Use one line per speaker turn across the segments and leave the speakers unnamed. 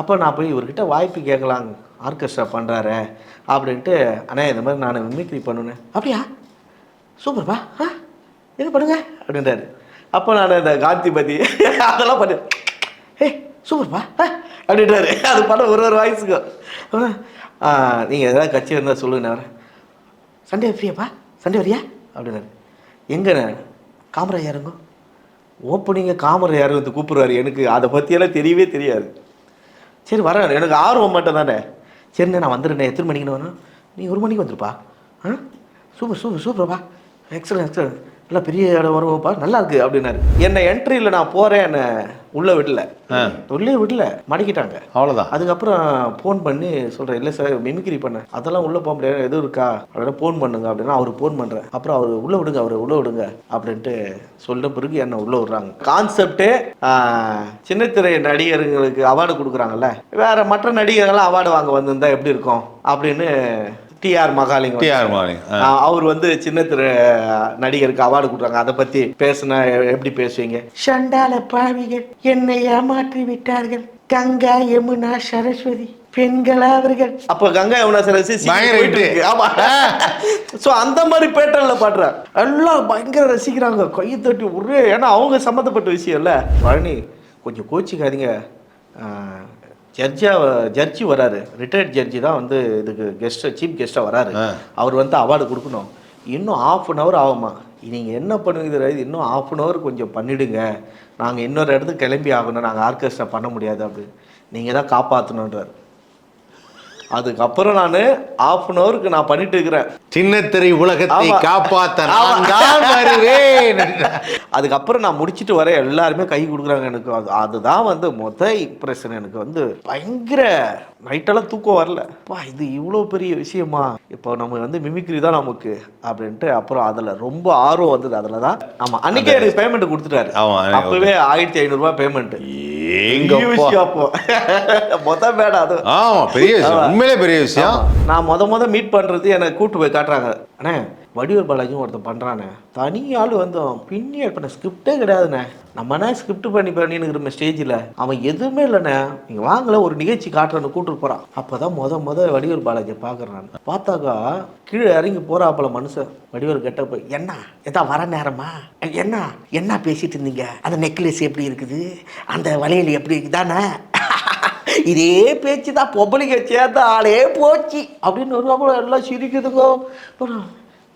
அப்போ நான் போய் இவர்கிட்ட வாய்ப்பு கேட்கலாம் ஆர்கெஸ்ட்ரா பண்ணுறாரு அப்படின்ட்டு அண்ணா இந்த மாதிரி நான் மிமிக்ரி பண்ணுனேன் அப்படியா? சூப்பர்ப்பா ஆ என்ன பண்ணுங்க அப்படின்றாரு. அப்போ நான் இந்த காந்திபதி அதெல்லாம் பண்ணு. ஏய் சூப்பர்ப்பா ஆ அப்படின்றாரு. அது பண்ண ஒரு ஒரு வாய்ஸுக்கும். நீங்கள் எதாவது கட்சி இருந்தால் சொல்லுங்க நான் சண்டே ஃப்ரீயாப்பா சண்டே வரியா? அப்படின்னாரு எங்கண்ணே காமராஜ் யாருங்க ஓப்பனிங்க காமராஜ் யாரும் வந்து கூப்பிடுவாரு எனக்கு. அதை பற்றியெல்லாம் தெரியவே தெரியாது. சரி வரேன் எனக்கு ஆர்வம் மட்டும் தானே சரிண்ணே நான் வந்துடுறேன். எத்தனை மணிக்குன்னு வரணும்? நீ ஒரு மணிக்கு வந்துருப்பா. ஆ? சூப்பர் சூப்பர் சூப்பர்ப்பா. எக்ஸலன் எக்ஸலன்ட் நல்லா பெரிய இடம் வருவோம்ப்பா நல்லா இருக்கு அப்படின்னாரு. என்னை என்ட்ரியில் நான் போகிறேன் என்னை உள்ளே விடல. உள்ளே விடல மடக்கிட்டாங்க.
அவ்வளோதான்
அதுக்கப்புறம் ஃபோன் பண்ணி சொல்கிறேன் இல்லை சார் மிமிக்ரி பண்ணேன். அதெல்லாம் உள்ளே போக முடியாது எதுவும் இருக்கா? அப்படின்னா ஃபோன் பண்ணுங்க அப்படின்னா அவர் ஃபோன் பண்ணுறேன் அப்புறம் அவர் உள்ளே விடுங்க அவர் உள்ளே விடுங்க அப்படின்ட்டு சொல்ல பிறகு என்ன உள்ளே விடுறாங்க. கான்செப்டே சின்னத்திரை நடிகர்களுக்கு அவார்டு கொடுக்குறாங்கல்ல வேற மற்ற நடிகர்கள்லாம் அவார்டு வாங்க வந்திருந்தா எப்படி இருக்கும்? அப்படின்னு டிஆர் மகாலிங்கம்
டிஆர் மாலிங்
ஆஹ் அவர் வந்து சின்ன திரை நடிகருக்கு அவார்டு கொடுக்குறாங்க. அதை பத்தி பேசுனா எப்படி பேசுவீங்க? சண்டால பாவிகள் என்னை ஏமாற்றி விட்டார்கள். கங்கா யமுனா சரஸ்வதி பெண்களா அவர்கள். அப்ப கங்கா யமுனா சரஸ்வதி. ஆமா. சோ அந்த மாதிரி பேட்டர்ல பாடுறார். எல்லாம் பயங்கர ரசிக்கிறாங்க. கை தட்டி ஒரே ஏன்னா அவங்க சம்மந்தப்பட்ட விஷயம் இல்ல. பழனி கொஞ்சம் கோச்சிக்காதீங்க. ஜட்ஜா ஜட்ஜி வராரு. ரிட்டையர்ட் ஜட்ஜி தான் வந்து இதுக்கு கெஸ்ட் சீஃப் கெஸ்ட்டாக வராரு. அவர் வந்து அவார்டு கொடுக்கணும். இன்னும் ஆஃப் அன் ஹவர் ஆகுமா? நீங்கள் என்ன பண்ணுவீங்க இன்னும் ஆஃப் அன் ஹவர் கொஞ்சம் பண்ணிடுங்க. நாங்கள் இன்னொரு இடத்துக்கு கிளம்பி ஆகணும். நாங்கள் ஆர்கெஸ்ட்ரா பண்ண முடியாது அப்படின்னு. நீங்கள் தான் காப்பாற்றணுன்றார் அதுக்கப்புறம் நான் ஆஃப் அன் ஹவருக்கு நான் பண்ணிட்டு இருக்கிறேன்
சின்னத்திரை உலகத்தை
ஆமா.
காப்பாத்த வருவேன்.
அதுக்கப்புறம் நான் முடிச்சிட்டு வர எல்லாருமே கை கொடுக்குறாங்க எனக்கு. அது அதுதான் வந்து மொத இம்ப்ரெஷன் எனக்கு வந்து பயங்கர நைட்டெல்லாம் தூக்கம் வரல. பா இது இவ்வளோ பெரிய விஷயமா? இப்போ நம்ம வந்து மிமிக்ரி தான் நமக்கு அப்படின்ட்டு அப்புறம் அதில் ரொம்ப ஆர்வம் வந்தது. அதில் தான் ஆமாம் அன்னைக்கே எனக்கு பேமெண்ட் கொடுத்துட்டாரு. அப்பவே ஆயிரத்தி ஐநூறுரூவா பேமெண்ட். விஷயம் அப்போ. மொத மேடம் அது.
ஆமா பெரிய விஷயம். உண்மையிலே பெரிய விஷயம்.
நான் முத முத மீட் பண்ணுறது எனக்கு கூட்டு போய் காட்டுறாங்க. அண்ணே வடிவர் பாலாஜியும் ஒருத்தன் பண்ணுறானே தனி ஆள் வந்தோம். பின்னி பண்ண ஸ்கிரிப்டே கிடையாதுண்ணே. நம்ம என்ன ஸ்கிரிப்ட் பண்ணி பண்ணின்னு இருக்கிற ஸ்டேஜில் அவன் எதுவுமே இல்லைண்ணே. நீங்கள் வாங்கல ஒரு நிகழ்ச்சி காட்டுறன்னு போகிறான் அப்போ தான் முத முத வடிவர் பாலாஜியை பார்க்குறான் பார்த்தாக்கா கீழே இறங்கி போகிறாப்புல மனுஷன். வடிவர் கெட்ட போய் என்ன? எதா வர நேரமா? என்ன? என்ன பேசிட்டு இருந்தீங்க? அந்த நெக்லஸ் எப்படி இருக்குது? அந்த வளையல் எப்படி இருக்குதானே? இதே பேச்சு தான் பொம்பளைங்க சேர்ந்த ஆளே போச்சு. அப்படின்னு வருவாங்க எல்லாம் சிரிக்குதுங்க. அப்புறம்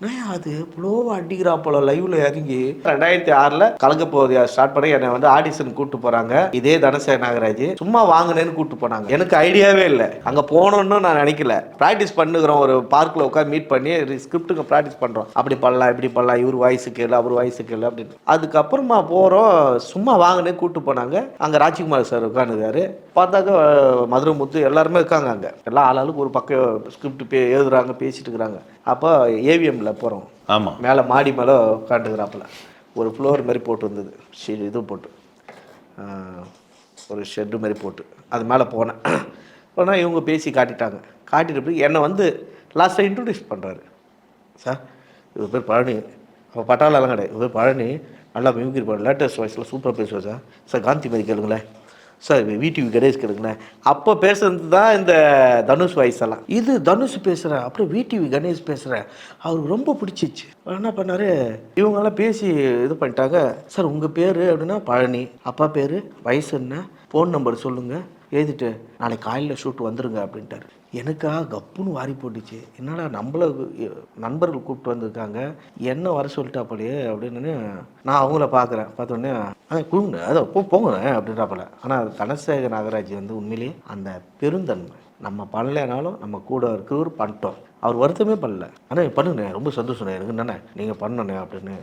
அது? புலோவா அடிக்கிறாப்போல லைவ்ல இறங்கி. ரெண்டாயிரத்தி ஆறுல கலங்க போகுது ஸ்டார்ட் பண்ணி என்னை வந்து ஆடிஷன் கூட்டு போறாங்க. இதே தனசே நாகராஜ். சும்மா வாங்கினேன்னு கூட்டு போனாங்க. எனக்கு ஐடியாவே இல்லை. அங்க போகணும்னு நான் நினைக்கல. ப்ராக்டிஸ் பண்ணுகிறோம் ஒரு பார்க்ல உட்காந்து மீட் பண்ணி ஸ்கிரிப்டுக்கு ப்ராக்டிஸ் பண்றோம். அப்படி பண்ணலாம் இப்படி பண்ணலாம் இவர் வாய்ஸு கேளு அவர் வாய்ஸு கேளு அப்படின்னு. அதுக்கப்புறமா போறோம் சும்மா வாங்கினே கூட்டு போனாங்க. அங்க ராஜ்குமார் சார் உட்காந்துருக்காரு பார்த்தாக்க மதுரை முத்து எல்லாருமே இருக்காங்க அங்க. எல்லா ஆளாளுக்கு ஒரு பக்கம் ஸ்கிரிப்ட் பே எழுதுறாங்க பேசிட்டு இருக்கிறாங்க. அப்போ ஏவிஎம்ல போறோம்.
ஆமா.
மேலே மாடி மேலே உட்காந்துக்கிறாப்புல ஒரு ஃப்ளோர் மாதிரி போட்டு இருந்தது ஷீ- இது போட்டு. ஒரு ஷெட்டு மாதிரி போட்டு. அது மேலே போனேன். போனால் இவங்க பேசி காட்டிட்டாங்க. காட்டிட்டு போய் என்னை வந்து லாஸ்ட்டாக இன்ட்ரடியூஸ் பண்ணுறாரு சார் இவர் பேர் பழனி. அவள் பட்டாளெல்லாம் கிடையாது இவர் பழனி. நல்லா மிமிக்ரி பண்ண லேட்டஸ்ட் வாய்ஸில் சூப்பராக பேசுவார் சார். சார் காந்தி மாதிரி கேளுங்களேன். சார் விடிவி கணேஷ் கிடக்குண்ணே அப்போ பேசுறது தான் இந்த தனுஷ் வாய்ஸ் எல்லாம். இது தனுஷ் பேசுகிறேன் அப்புறம் விடிவி கணேஷ் பேசுகிறேன் அவருக்கு ரொம்ப பிடிச்சிச்சு அவர் என்ன பண்ணார் இவங்கெல்லாம் பேசி இது பண்ணிட்டாங்க. சார் உங்கள் பேர் அப்படின்னா பழனி அப்பா பேர் வயசு என்ன? ஃபோன் நம்பர் சொல்லுங்கள் எழுதிட்டு நாளைக்கு காலையில் ஷூட் வந்துருங்க அப்படின்ட்டார். எனக்கா கப்புன்னு வாரி போட்டுச்சு. என்னடா நம்மளை நண்பர்கள் கூப்பிட்டு வந்திருக்காங்க. என்ன வர சொல்லிட்டாப்பலையே அப்படின்னு நான் அவங்கள பார்க்குறேன் பார்த்தோன்னே ஆ குழுங்க. அதை போ போங்க அப்படின்றாப்பல. ஆனால் கனசேகர் நாகராஜ் வந்து உண்மையிலேயே அந்த பெருந்தன்மை. நம்ம பண்ணலைனாலும் நம்ம கூட இருக்கிறவர் பண்ணிட்டோம். அவர் வருத்தமே பண்ணல. ஆனால் பண்ணுண்ணே ரொம்ப சந்தோஷம். எனக்கு என்னண்ணே? நீங்கள் பண்ணணே அப்படின்னு.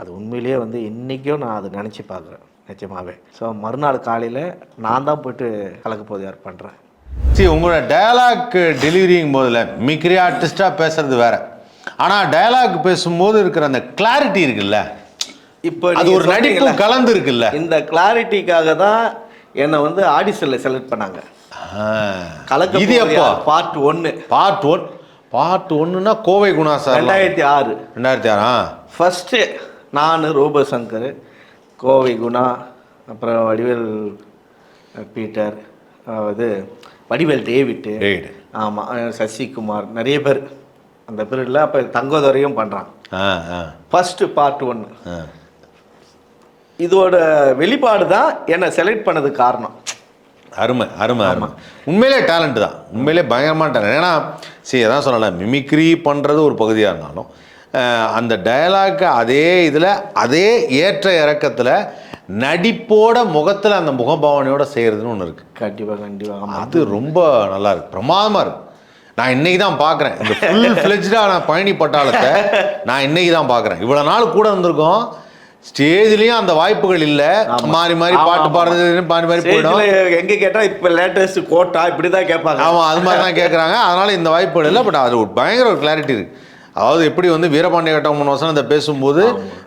அது உண்மையிலேயே வந்து இன்றைக்கும் நான் அதை நினச்சி பார்க்குறேன் நிஜமாவே ஸோ மறுநாள் காலையில் நான் தான் போயிட்டு கலக்க போதையார் பண்ணுறேன்
சரி உங்களோட டயலாக் டெலிவரிங் போதில் மிக்ரி ஆர்டிஸ்டாக பேசுறது வேற. ஆனால் டயலாக் பேசும்போது இருக்கிற அந்த கிளாரிட்டி இருக்குல்ல.
இப்போ
அது ஒரு நடிப்பு கலந்து இருக்குல்ல.
இந்த கிளாரிட்டிக்காக தான் என்னை வந்து ஆடிஷனில் செலக்ட் பண்ணாங்க. கலக்க
இது எப்போ?
பார்ட் ஒன்று
பார்ட் ஒன் பார்ட் ஒன்றுனா கோவை குணா சார்.
ரெண்டாயிரத்தி ஆறு.
ரெண்டாயிரத்தி ஆறா?
ஃபஸ்ட்டு நான் ரூபசங்கர் கோவை குணா அப்புறம் வடிவேல் பீட்டர் அஹ் இது வடிவேல் டேவிட்டு
டேவிட்.
ஆமாம் சசிகுமார் நிறைய பேர். அந்த பீரியடில் அப்போ தங்கோதரையும் பண்ணுறான் ஃபஸ்ட்டு பார்ட் ஒன்று இதோட வெளிப்பாடு தான் என்னை செலக்ட் பண்ணதுக்கு காரணம்.
அருமை அருமை அருமை. உண்மையிலே டேலண்ட் தான். உண்மையிலே பயங்கரமான டேலண்ட் ஏன்னா சரி அதான் சொல்லலை மிமிக்ரி பண்ணுறது ஒரு பகுதியாக இருந்தாலும் அந்த டயலாக்கு அதே இதில் அதே ஏற்ற இறக்கத்தில் நடிப்போட முகத்தில் அந்த முகபாவனையோட செய்கிறதுன்னு ஒன்று இருக்குது
கண்டிப்பாக கண்டிப்பாக
அது ரொம்ப நல்லா இருக்கு. பிரமாதமாக இருக்கு. நான் இன்னைக்கு தான் பார்க்குறேன் இந்த ஃபுல் ஃப்ளெஜ்டாக நான் பழனி பட்டாளத்தை நான் இன்னைக்கு தான் பார்க்குறேன் இவ்வளோ நாள் கூட வந்திருக்கோம் ஸ்டேஜ்லேயும் அந்த வாய்ப்புகள் இல்லை. மாறி மாறி
ஆமா,
பாட்டு
ஆமா.
பாடுறது மாறி மாறி போயிடும்.
எங்கே கேட்டால் இப்போ லேட்டஸ்ட் கோட்டா இப்படி தான் கேட்பாங்க.
ஆமாம் அது மாதிரி தான் கேட்குறாங்க அதனால இந்த வாய்ப்புகள் இல்லை பட் அது ஒரு பயங்கர ஒரு கிளாரிட்டி இருக்கு. அதாவது எப்படி வந்து வீரபாண்டிய கட்டபொம்மன் வசனத்தை பேசும்போது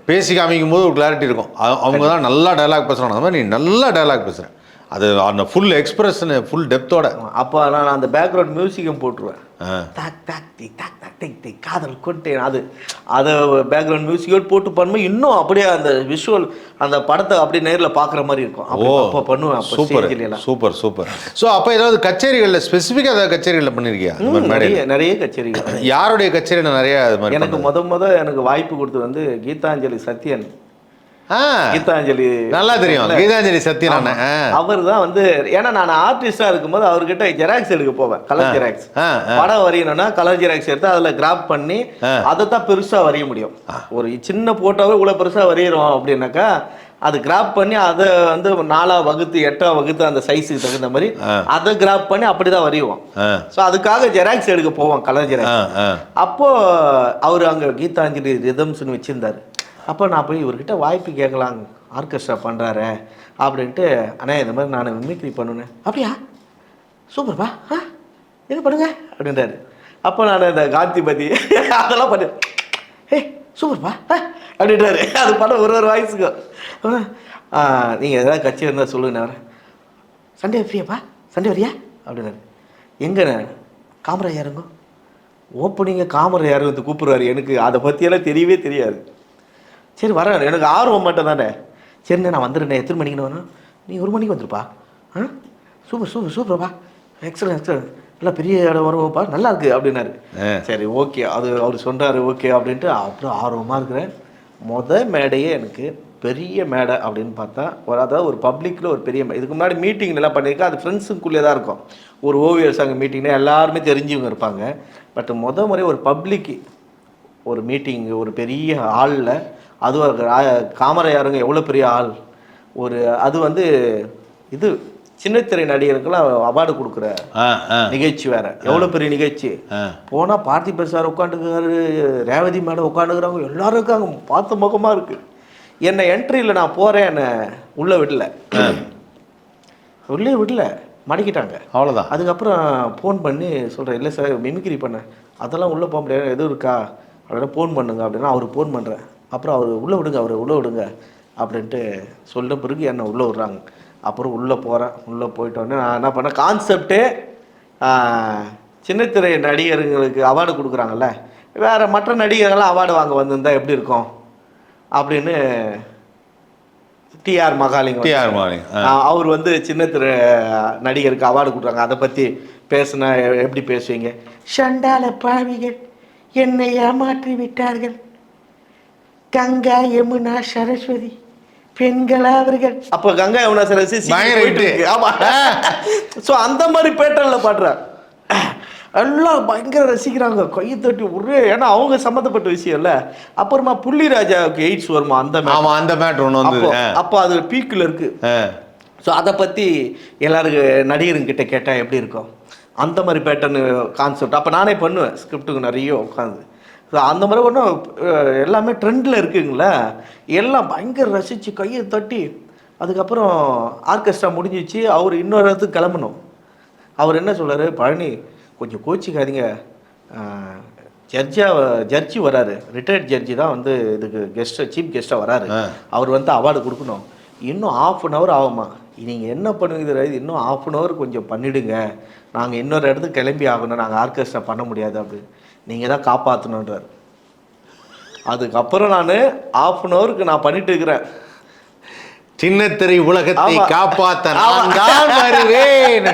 பேசி காமிக்கும் போது ஒரு கிளாரிட்டி இருக்கும். அவ- அவங்க தான் நல்லா டயலாக் பேசுகிறாங்க அந்த மாதிரி நீ நல்லா டயலாக் பேசுகிற அது அந்த ஃபுல் எக்ஸ்பிரஷன் ஃபுல் டெப்த்தோட
அப்போ நான் அந்த பேக்ரவுண்ட் மியூசிக்கும் போட்டுருவேன். தாக் தாக் தி தாக் தாக் டிக் டிக் காதல் கொட்டேன். அது அதை பேக்ரவுண்ட் மியூசிக்கோடு போட்டு பண்ணும்போது இன்னும் அப்படியே அந்த விஷுவல் அந்த படத்தை அப்படியே நேரில் பார்க்குற மாதிரி இருக்கும். அப்போ
ஓ
அப்போ பண்ணுவேன்
சூப்பர் சூப்பர் சூப்பர். ஸோ அப்போ ஏதாவது கச்சேரிகளில் ஸ்பெசிஃபிக்காக ஏதாவது கச்சேரிகளில் பண்ணியிருக்கியா
நிறைய நிறைய கச்சேரிகள்.
யாருடைய கச்சேரியில் நிறைய
எனக்கு முத முத எனக்கு வாய்ப்பு கொடுத்தது வந்து கீதாஞ்சலி சத்யன். கீதாஞ்சலி.
நல்லா தெரியும். கீதாஞ்சலி ஆ.
அவர் தான் வந்து ஏன்னா நான் ஆர்டிஸ்டா இருக்கும்போது அவர்கிட்ட ஜெராக்ஸ் எடுக்க போவேன் கலர் ஜெராக்ஸ் படம் வரையணும்னா கலர் ஜெராக்ஸ் எடுத்து அதில் கிராப் பண்ணி அதை தான் பெருசா வரைய முடியும். ஒரு சின்ன போட்டோவே இவ்வளவு பெருசா வரைகிறோம் அப்படின்னாக்கா அது கிராப் பண்ணி அதை வந்து நாலா வகுத்து எட்டா வகுத்து அந்த சைஸுக்கு தகுந்த மாதிரி அதை கிராப் பண்ணி அப்படிதான் வரையுவோம்
ஆ.
ஸோ அதுக்காக ஜெராக்ஸ் எடுக்க போவோம் கலர் ஜெராக்ஸ் அப்போ அவர் அங்கே கீதாஞ்சலி ரிதம்ஸ்னு வச்சிருந்தாரு. அப்போ நான் போய் இவர்கிட்ட வாய்ப்பு கேட்கலாம் ஆர்கெஸ்ட்ரா பண்ணுறாரு அப்படின்ட்டு அண்ணா இந்த மாதிரி நான் மிமிக்ரி பண்ணுனேன் அப்படியா? சூப்பர்ப்பா ஆ என்ன பண்ணுங்க அப்படின்றாரு. அப்போ நான் இந்த காந்திபதி அதெல்லாம் பண்ணு. ஏய் சூப்பர்ப்பா ஆ அப்படின்றாரு. அது பண்ண ஒரு ஒரு வாய்ஸுக்கும். நீங்கள் எதாவது கட்சி இருந்தால் சொல்லுங்க நான் சண்டே ஃப்ரீயாப்பா சண்டே வரியா? அப்படின்னாரு எங்கண்ணே காமரா யாருங்க ஓப்பனிங்க காமரா யாரும் வந்து கூப்பிடுவாரு எனக்கு அதை பற்றியெல்லாம் தெரியவே தெரியாது. சரி வரேன் எனக்கு ஆர்வம் மட்டும் தானே சரிண்ணே நான் வந்துடுறேன். எத்தனை மணிக்கு வரணும்? நீ ஒரு மணிக்கு வந்துருப்பா. ஆ? சூப்பர் சூப்பர் சூப்பர்ப்பா. எக்ஸலன் எக்ஸலன் நல்லா பெரிய இடம் வருவோம்ப்பா நல்லா இருக்கு அப்படின்னாரு. சரி ஓகே. அது அவர் சொன்னார் ஓகே அப்படின்ட்டு. அப்புறம் ஆர்வமாக இருக்கிறேன். மொத மேடையே எனக்கு பெரிய மேடை அப்படின்னு பார்த்தா ஒரு அதாவது ஒரு பப்ளிக்கில் ஒரு பெரிய இதுக்கு முன்னாடி மீட்டிங் எல்லாம் பண்ணியிருக்கேன். அது ஃப்ரெண்ட்ஸுக்குள்ளே தான் இருக்கும். ஒரு ஓவியர் சங்க மீட்டிங்னா எல்லாருமே தெரிஞ்சவங்க இருப்பாங்க. பட் முத முறை ஒரு பப்ளிக் ஒரு மீட்டிங் ஒரு பெரிய ஹாலில் அதுவும் காமரையாருங்க எவ்வளோ பெரிய ஆள். ஒரு அது வந்து இது சின்னத்திரை நடிகருக்கெல்லாம் அவார்டு கொடுக்குற நிகழ்ச்சி வேற. எவ்வளோ பெரிய நிகழ்ச்சி. போனால் பார்த்திபன் சார் உட்காந்துருக்காரு ரேவதி மேடம் உட்காந்துக்கிறாங்க எல்லாரும் இருக்காங்க பார்த்த முகமாக இருக்கு. என்னை என்ட்ரியில் நான் போகிறேன் என்னை உள்ளே விடல. உள்ளே விடல மடக்கிட்டாங்க.
அவ்வளோதான்
அதுக்கப்புறம் ஃபோன் பண்ணி சொல்கிறேன் இல்லை சார் மிமிக்ரி பண்ணேன். அதெல்லாம் உள்ளே போக முடியாது எதுவும் இருக்கா? அப்படின்னா ஃபோன் பண்ணுங்க அப்படின்னா அவர் ஃபோன் பண்ணுறேன் அப்புறம் அவர் உள்ளே விடுங்க அவர் உள்ளே விடுங்க அப்படின்ட்டு சொல்ல பிறகு என்னை உள்ளே விட்றாங்க. அப்புறம் உள்ளே போகிறேன் உள்ளே போயிட்டோன்னே நான் என்ன பண்ணேன்? கான்செப்டே சின்னத்திரை நடிகருங்களுக்கு அவார்டு கொடுக்குறாங்கல்ல வேறு மற்ற நடிகர்கள்லாம் அவார்டு வாங்க வந்திருந்தா எப்படி இருக்கும்? அப்படின்னு டிஆர் மகாலிங்கம்
டிஆர்
ஆஹ் அவர் வந்து சின்ன திரை நடிகருக்கு அவார்டு கொடுத்தாங்க அதை பற்றி பேசுனா எப்படி பேசுவீங்க? சண்டால பாவிகள் என்னை ஏமாற்றி விட்டார்கள். கங்கா யமுனா சரஸ்வதி. பெண்களா அவர்கள். அப்போ கங்கா யமுனா சரஸ்வதி. ஆமா. ஸோ அந்த மாதிரி பேட்டர்னில் பாடுறார் எல்லாம் பயங்கர ரசிக்கிறாங்க. கையை தட்டி ஒரே ஏன்னா அவங்க சம்மந்தப்பட்ட விஷயம் இல்ல. அப்புறமா புள்ளி ராஜாவுக்கு எய்ட்ஸ் வருமா? அந்த.
ஆமாம் அந்த மேட்ரு ஒன்று ஆ.
அப்போ அது பீக்கில் இருக்கு. ஸோ அதை பற்றி எல்லாருக்கு நடிகருங்கிட்ட கேட்டால் எப்படி இருக்கும்? அந்த மாதிரி பேட்டர்னு கான்செப்ட் அப்போ நானே பண்ணுவேன். ஸ்கிரிப்டுக்கு நிறைய உட்காந்து ஸோ அந்த மாதிரி ஒன்றும் எல்லாமே ட்ரெண்டில் இருக்குங்களா எல்லாம் பயங்கர ரசித்து கையை தட்டி அதுக்கப்புறம் ஆர்கெஸ்ட்ரா முடிஞ்சிச்சு அவர் இன்னொரு இடத்துக்கு கிளம்பணும். அவர் என்ன சொல்றாரு? பழனி கொஞ்சம் கோச்சிக்காதீங்க. ஜட்ஜா ஜட்ஜி வராரு. ரிட்டையர்ட் ஜட்ஜி தான் வந்து இதுக்கு கெஸ்ட் சீஃப் கெஸ்ட்டாக வராரு. அவர் வந்து அவார்டு கொடுக்கணும். இன்னும் ஆஃப் அன் ஹவர் ஆகுமா? நீங்கள் என்ன பண்ணுவீங்க இன்னும் ஆஃப் அன் ஹவர் கொஞ்சம் பண்ணிடுங்க. நாங்கள் இன்னொரு இடத்துக்கு கிளம்பி ஆகணும். நாங்கள் ஆர்கெஸ்ட்ரா பண்ண முடியாது அப்படின்னு நீங்கள் தான் காப்பாற்றணுன்றார் அதுக்கப்புறம் நான் ஆஃப் அன் ஹவருக்கு நான் பண்ணிட்டு இருக்கிறேன்.
சின்னத்திரை உலகத்தை
ஆமா.
காப்பாத்த நான் தான் வருவேன்.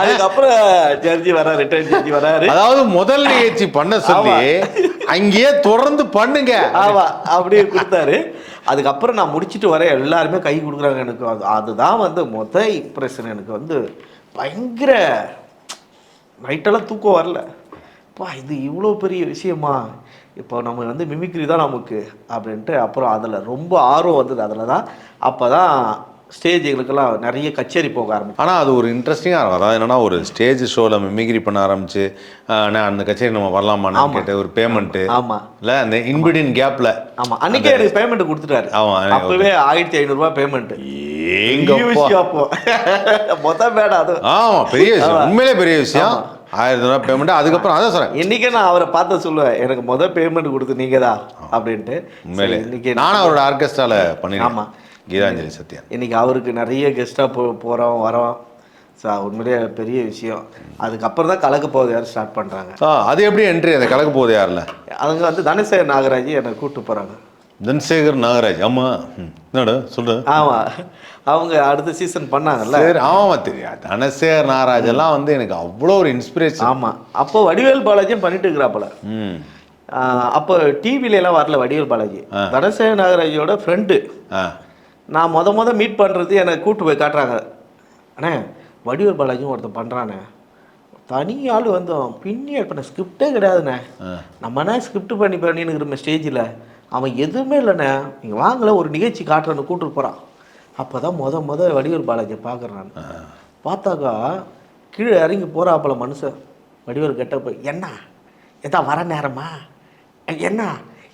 அதுக்கப்புறம் ஜட்ஜி வராரு ரிட்டர்ன் ஜட்ஜி வராரு.
அதாவது முதல் நிகழ்ச்சி பண்ண சொல்லி அங்கேயே தொடர்ந்து பண்ணுங்க.
ஆமா அப்படியே கொடுத்தாரு. அதுக்கப்புறம் நான் முடிச்சிட்டு வரேன். எல்லாருமே கை கொடுக்குறாங்க எனக்கு. அது அதுதான் வந்து மொத இம்ப்ரெஷன் எனக்கு வந்து. பயங்கர நைட்டெல்லாம் தூக்கம் வரல. பா இது இவ்வளோ பெரிய விஷயமா? இப்போ நம்ம வந்து மிமிக்ரி தான் நமக்கு. அப்படின்ட்டு அப்புறம் அதில் ரொம்ப ஆர்வம் வந்தது. அதில் தான் அப்போ தான் ஸ்டேஜுகளுக்கெல்லாம் நிறைய கச்சேரி போக ஆரம்பிச்சேன்
ஆனால் அது ஒரு இன்ட்ரெஸ்டிங்காக இருக்கும். அதாவது என்னன்னா ஒரு ஸ்டேஜ் ஷோவில் மிமிக்ரி பண்ண ஆரம்பிச்சு அண்ணா அந்த கச்சேரி நம்ம வரலாமான்னு கேட்டு ஒரு பேமெண்ட்டு
ஆமாம்
இல்லை அந்த இன்பிடின் கேப்பில்
ஆமாம் அன்னைக்கே எனக்கு பேமெண்ட் கொடுத்துட்டாரு.
ஆமா, அன்னைக்கு
அப்பவே ஆயிரத்தி ஐநூறுரூவா பேமெண்ட்
ஏங்கப்பா.
அப்போ. மொத்த மேடம் அது?
ஆமா பெரிய விஷயம். உண்மையிலே பெரிய விஷயம். ஆயிரத்தி ரூபா பேமெண்ட் அதுக்கப்புறம் அதான் சொல்றேன்.
இன்னைக்கே நான் அவரை பார்த்து சொல்லுவேன். எனக்கு முத பேமெண்ட் கொடுத்து நீங்க தான் அப்படின்ட்டு. இன்னைக்கு
நானும் அவரோட ஆர்கெஸ்ட்ரால பண்ணிருக்கேன்
ஆமா.
கீதாஞ்சலி சத்யன்.
இன்னைக்கு அவருக்கு நிறைய கெஸ்ட்டாக போ போகிறோம் வரோம். ஸோ உண்மையிலேயே பெரிய விஷயம். அதுக்கப்புறம் தான் கலக்க போகுது யாரும் ஸ்டார்ட் பண்ணுறாங்க
ஆ அது எப்படி என்ட்ரி அந்த கலக்க போகுது யாரில்?
அவங்க வந்து தனசேகர் நாகராஜ் என்னை கூப்பிட்டு போகிறாங்க
தன்சேகர் நாகராஜ் ஆமா. ம். என்னடா சொல்லு.
ஆமாம் அவங்க அடுத்த சீசன் பண்ணாங்கல்ல.
சரி ஆமா தெரியாது. தனசேகர் நாகராஜ் எல்லாம் வந்து எனக்கு அவ்வளோ ஒரு இன்ஸ்பிரேஷன்
ஆமாம் அப்போ வடிவேல் பாலாஜியும் பண்ணிட்டு இருக்கிறாப்புல
ம்.
அப்போ டிவில எல்லாம் வரல வடிவேல் பாலாஜி. தனசேகர் நாகராஜோட ஃப்ரெண்டு
ஆ.
நான் முத முத மீட் பண்ணுறது எனக்கு கூட்டு போய் காட்டுறாங்க. அண்ணே வடிவேல் பாலாஜியும் ஒருத்தன் பண்ணுறானே தனி ஆள் வந்தோம் பின்னி பண்ண ஸ்கிரிப்டே கிடையாதுண்ணே.
ஆ.
நம்மனா ஸ்கிரிப்ட் பண்ணி பண்ணின்னு ஸ்டேஜில் அவன் எதுவுமே இல்லைண்ணே. நீங்கள் வாங்கல ஒரு நிகழ்ச்சி காட்டுறன்னு கூப்பிட்டு போகிறான் அப்போ தான் முத முத வடிவேல் பாலாஜியை பார்க்குறேன் நான். பார்த்தாக்கா கீழே இறங்கி போகிறாப்புல மனுஷன். வடிவேல் கெட்ட போய் என்ன? எதா வர நேரமா? என்ன?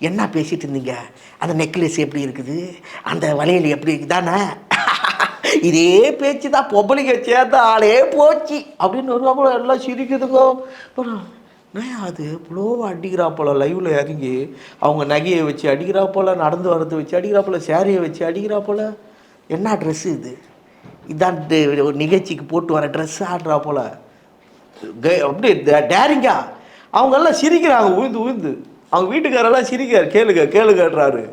என்ன பேசிகிட்டு இருந்தீங்க? அந்த நெக்லஸ் எப்படி இருக்குது? அந்த வளையல் எப்படி இருக்குதானே இதே பேச்சு தான் பொம்பளைங்க சேர்ந்த ஆளே போச்சு. அப்படின்னு வருவாப்புல எல்லாம் சிரிக்குதுங்க. அப்புறம் நான் அது? இவ்வளோ அடிக்கிறாப்போல லைவ்ல இறங்கி அவங்க நகையை வச்சு அடிக்கிறாப்போல நடந்து வரதை வச்சு அடிக்கிறா போல் சேரீயை வச்சு அடிக்கிறாப்போல? என்ன ட்ரெஸ்ஸு இது? இதான் ஒரு நிகழ்ச்சிக்கு போட்டு வர ட்ரெஸ் ஆடுறா போல. அப்படி அப்படியே டேரிங்கா. அவங்கெல்லாம் சிரிக்கிறாங்க உழுந்து உழுந்து. அவங்க வீட்டுக்காரெல்லாம் சிரிக்கிறார். கேளுங்க கேளுங்கன்றாரு.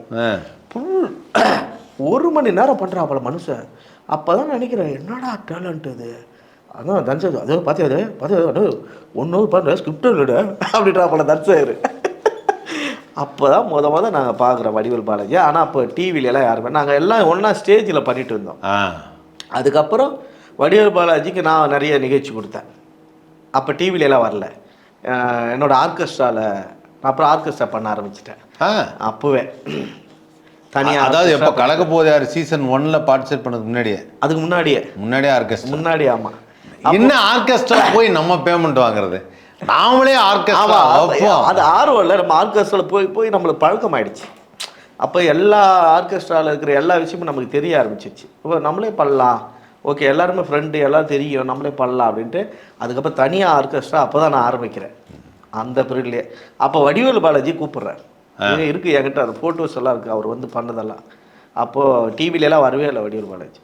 ஃபுல் ஒரு மணி நேரம் பண்ணுறாப்புல மனுஷன். அப்போ தான் நினைக்கிறேன் என்னடா டேலண்ட் இது? அதான் தன்சர் அது பார்த்தியாது பார்த்தியாது ஒன்றும் பண்ணுற ஸ்கிரிப்ட் இல்லைடா அப்படின்றாப்புல தன்சர் அப்போ தான் முத முத நாங்கள் பார்க்குறோம் வடிவேல் பாலாஜி. ஆனால் அப்போ டிவிலலாம் யாருமே நாங்கள் எல்லாம் ஒன்றா ஸ்டேஜில் பண்ணிட்டு இருந்தோம். அதுக்கப்புறம் வடிவேல் பாலாஜிக்கு நான் நிறைய நிகழ்ச்சி கொடுத்தேன். அப்போ டிவிலலாம் வரல. அஹ் என்னோட ஆர்கெஸ்ட்ராவில் அப்புறம் ஆர்கெஸ்ட்ரா பண்ண ஆரம்பிச்சிட்டேன். அப்போவே. தனியாக
அதாவது எப்போ கலக்க போகுது யார்? சீசன் ஒன்ல பார்ட்டிசிபேட் பண்ணதுக்கு முன்னாடியே?
அதுக்கு முன்னாடியே.
முன்னாடியே ஆர்கெஸ்ட்ரா.
முன்னாடி ஆமாம்
என்ன ஆர்கெஸ்ட்ரா போய் நம்ம பேமெண்ட் வாங்குறது? நாமளே ஆர்கெஸ்ட்ரா
அது ஆர்வம் இல்லை. நம்ம ஆர்கெஸ்ட்ராவில் போய் போய் நம்மளுக்கு பழக்கம் ஆயிடுச்சு அப்போ எல்லா ஆர்கெஸ்ட்ராவில் இருக்கிற எல்லா விஷயமும் நமக்கு தெரிய ஆரம்பிச்சிச்சு இப்போ நம்மளே பண்ணலாம். ஓகே எல்லாருமே ஃப்ரெண்டு எல்லாம் தெரியும். நம்மளே பண்ணலாம் அப்படின்ட்டு. அதுக்கப்புறம் தனியாக ஆர்கெஸ்ட்ரா அப்போ தான் நான் ஆரம்பிக்கிறேன். அந்த பீரியட்லேயே அப்போ வடிவேல் பாலாஜி கூப்பிட்றேன் இது இருக்குது என்கிட்ட அந்த ஃபோட்டோஸ் எல்லாம் இருக்குது அவர் வந்து பண்ணதெல்லாம். அப்போது டிவிலலாம் வரவே இல்லை வடிவேல் பாலாஜி.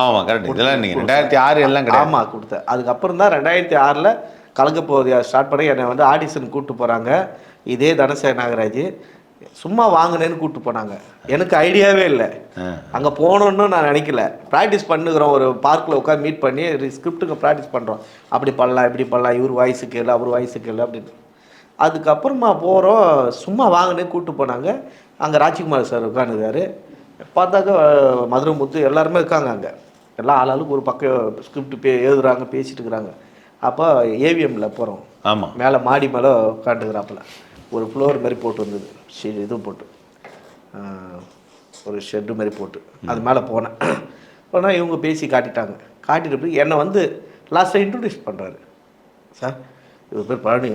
ஆமா கரெக்ட் இதெல்லாம் நீங்க ரெண்டாயிரத்தி ஆறு எல்லாம் கிடையாது.
ஆமாம் கொடுத்தேன். அதுக்கப்புறம் தான் ரெண்டாயிரத்தி ஆறில் கலக்க போகுது ஸ்டார்ட் பண்ணி என்னை வந்து ஆடிஷன் கூப்பிட்டு போகிறாங்க இதே தனசே நாகராஜ். சும்மா வாங்கினேன்னு கூப்பிட்டு போனாங்க. எனக்கு ஐடியாவே இல்லை. அங்கே போகணுன்னு நான் நினைக்கல. ப்ராக்டிஸ் பண்ணுகிறோம். ஒரு பார்க்கில் உட்காந்து மீட் பண்ணி ஸ்கிரிப்ட்டுக்கு ப்ராக்டிஸ் பண்ணுறோம் அப்படி பண்ணலாம் இப்படி பண்ணலாம். இவர் வாய்ஸு கேளு அவர் வாய்ஸு கேளு அப்படின்னு. அதுக்கப்புறமா போகிறோம் சும்மா வாங்கினே கூப்பிட்டு போனாங்க. அங்கே ராஜ்குமார் சார் உட்காந்துருக்காரு பார்த்தாக்க மதுரை முத்து எல்லாருமே இருக்காங்க அங்கே. எல்லாம் ஆளாளுக்கு ஒரு பக்கம் ஸ்கிரிப்ட் பே எழுதுறாங்க பேசிட்டு இருக்கிறாங்க. அப்போ ஏவிஎம்மில் போகிறோம்
ஆமா.
மேலே மாடி மேலே உட்காந்துக்கிறாப்புல ஒரு ஃப்ளோர் மாதிரி போட்டு வந்தது. ஷெ இது போட்டு. ஒரு ஷெட்டு மாதிரி போட்டு. அது மேலே போனேன். போனால் இவங்க பேசி காட்டிட்டாங்க. காட்டிட்டு போய் என்னை வந்து லாஸ்ட்டாக இன்ட்ரடியூஸ் பண்ணுறாரு சார் இவர் பேர் பழனி.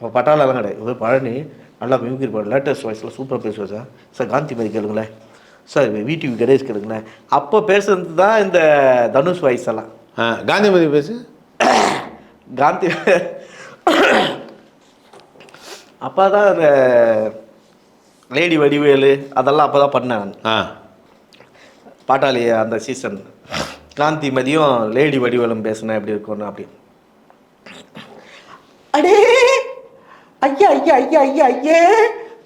அவன் பட்டாளெல்லாம் கிடையாது. இவர் பேர் பழனி. நல்லா மிமிக்ரி பண்ண லேட்டஸ்ட் வாய்ஸில் சூப்பராக பேசுவார் சார். சார் காந்தி மாதிரி கேளுங்களேன். சார் விடிவி கணேஷ் கேளுங்களேன். அப்போ பேசுறது தான் இந்த தனுஷ் வாய்ஸ் எல்லாம்.
காந்திமதி பேசு.
காந்தி அப்போ தான் அந்த லேடி வடிவேலு அதெல்லாம் அப்போ தான் பண்ணேன்
ஆ.
பாட்டாளி அந்த சீசன் காந்தி மதியம் லேடி வடிவேலும் பேசினேன் எப்படி இருக்கும்னு அப்படி. அடே! ஐயா ஐயா ஐயா ஐயா ஐயே!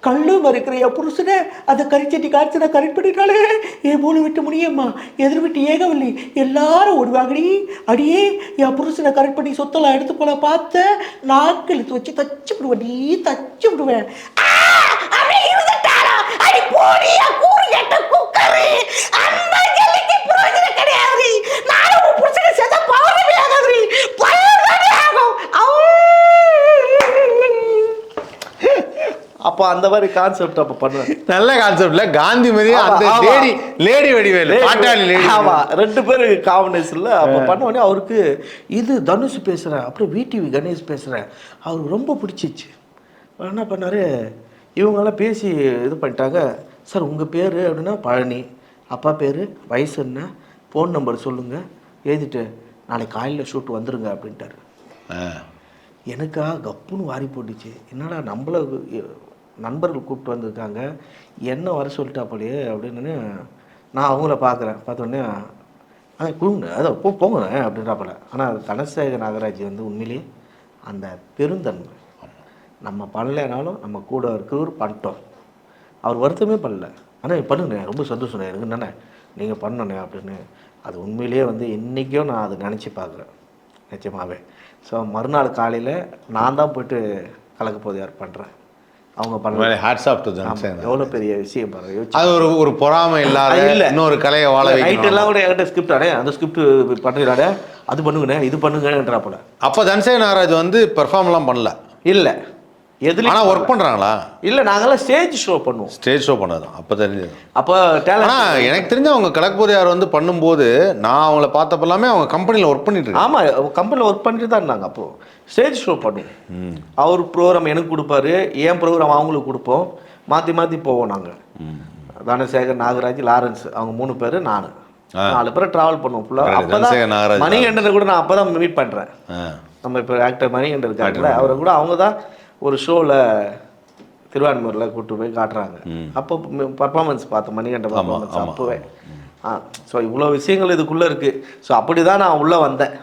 கல்லு மறுக்கிற என் புருஷனை? அந்த கரிச்சட்டி காய்ச்சனை கரெக்ட் பண்ணிட்டாலே என் மூணு விட்டு முடியம்மா. எதிர் விட்டு ஏகவல்லி. எல்லாரும் ஓடுவாங்கடி. அடியே என் புருஷனை கரெக்ட் பண்ணி சொத்தெல்லாம் எடுத்து போல பார்த்த நாக்கு இழுத்து வச்சு தச்சு விடுவேன் நீ தச்சு விடுவேன். ஆ, அப்படி கூறு குக்கரு. அப்போ அந்த மாதிரி கான்செப்ட் அப்போ பண்ணுவேன்.
நல்ல கான்செப்ட்ல காந்தி மாதிரியே அந்த. லேடி லேடி வடிவேலு பாட்டாளி லேடி
ஆமா ரெண்டு பேரும் காம்பினேஷன்ல அப்போ பண்ண உடனே அவருக்கு இது தனுஷ் பேசுறேன் அப்புறம் விடிவி கணேஷ் பேசுறேன். அவருக்கு ரொம்ப பிடிச்சிச்சு. அவர் என்ன பண்ணாரு? இவங்கெல்லாம் பேசி இது பண்ணிட்டாங்க. சார் உங்க பேர் அப்படின்னா பழனி அப்பா பேர் வயசு என்ன? ஃபோன் நம்பர் சொல்லுங்க. எழுதிட்டு நாளைக்கு காலையில் ஷூட் வந்துருங்க அப்படின்ட்டாரு. எனக்கா கப்புன்னு வாரி போட்டுச்சு. என்னடா நம்மள நண்பர்கள் கூப்பிட்டு வந்திருக்காங்க. என்ன வர சொல்லிட்டாப்பலையே அப்படின்னு நான் அவங்கள பார்க்குறேன். பார்த்தோன்னே ஆ கொடுங்க. அதை போ போங்க அப்படின்றாப்பில். ஆனால் தனசேகர் நாகராஜ் வந்து உண்மையிலேயே அந்த பெருந்தன்மை. நம்ம பண்ணலைனாலும் நம்ம கூட இருக்கிறவர் பண்ணிட்டோம். அவர் வருத்தமே பண்ணல. ஆனால் பண்ணுண்ணே ரொம்ப சந்தோஷம் எனக்கு என்னண்ணே? நீங்கள் பண்ணணே அப்படின்னு. அது உண்மையிலேயே வந்து இன்றைக்கும் நான் அதை நினச்சி பார்க்குறேன். நிச்சயமாகவே ஸோ மறுநாள் காலையில் நான் தான் போயிட்டு கலக்க போதையார் பண்ணுறேன் அவங்க பண்ணல
ஹேட்ஸ் ஆஃப் டு ஜன்சன்
எவ்வளோ பெரிய விஷயம் பாருங்க
அது ஒரு ஒரு பொறாமை இல்லாத
இல்ல.
இன்னொரு கலையை வாழ வைக்கணும்.
எல்லாம் கூட என்கிட்ட ஸ்கிரிப்ட் ஆடே அந்த ஸ்கிரிப்ட் பண்ணிடாடே அது பண்ணுங்கண்ணே இது பண்ணுங்கன்றாப்புல
அப்போ தன்சேகர் நாகராஜ் வந்து பெர்ஃபார்ம்லாம் பண்ணல.
இல்லை.
ஆனா ஒர்க் பண்றாங்களா?
இல்லை நாங்கெல்லாம் ஸ்டேஜ் ஷோ பண்ணுவோம்.
ஸ்டேஜ் ஷோ பண்ணதும் அப்போ தெரிஞ்சது.
அப்போ
ஆனா
டேலண்ட்
எனக்கு தெரிஞ்ச அவங்க கலக்பூரியார் வந்து பண்ணும்போது நான் அவங்கள பார்த்தப்ப எல்லாமே அவங்க கம்பெனியில் ஒர்க் பண்ணிட்டு
ஆமாம் கம்பெனியில் ஒர்க் பண்ணிட்டு தான் இருந்தாங்க அப்போது ஸ்டேஜ் ஷோ பண்ணுவோம். அவர் ப்ரோக்ராம் எனக்கு கொடுப்பாரு என் ப்ரோக்ராம் அவங்களுக்கு கொடுப்போம். மாற்றி மாற்றி போவோம் நாங்கள் தனசேகர் நாகராஜ் லாரன்ஸ் அவங்க மூணு பேர் நான். நாலு பேர் ட்ராவல் பண்ணுவோம் ஃபுல்லாக அப்போ
நாகராஜ்,
மணிகண்டனை கூட நான் அப்போ தான் மீட் பண்ணுறேன். நம்ம இப்போ ஆக்டர் மணிகண்டன் இருக்காங்கல்ல அவரை கூட அவங்க தான் ஒரு ஷோவில் திருவான்மூரில் கூப்பிட்டு போய் காட்டுறாங்க. அப்போ பர்ஃபார்மன்ஸ் பார்த்தேன் மணிகண்டன் பர்ஃபார்மன்ஸ் அப்போவே. ஆ ஸோ இவ்வளோ விஷயங்கள் இதுக்குள்ளே இருக்குது ஸோ அப்படி தான் நான் உள்ளே வந்தேன்.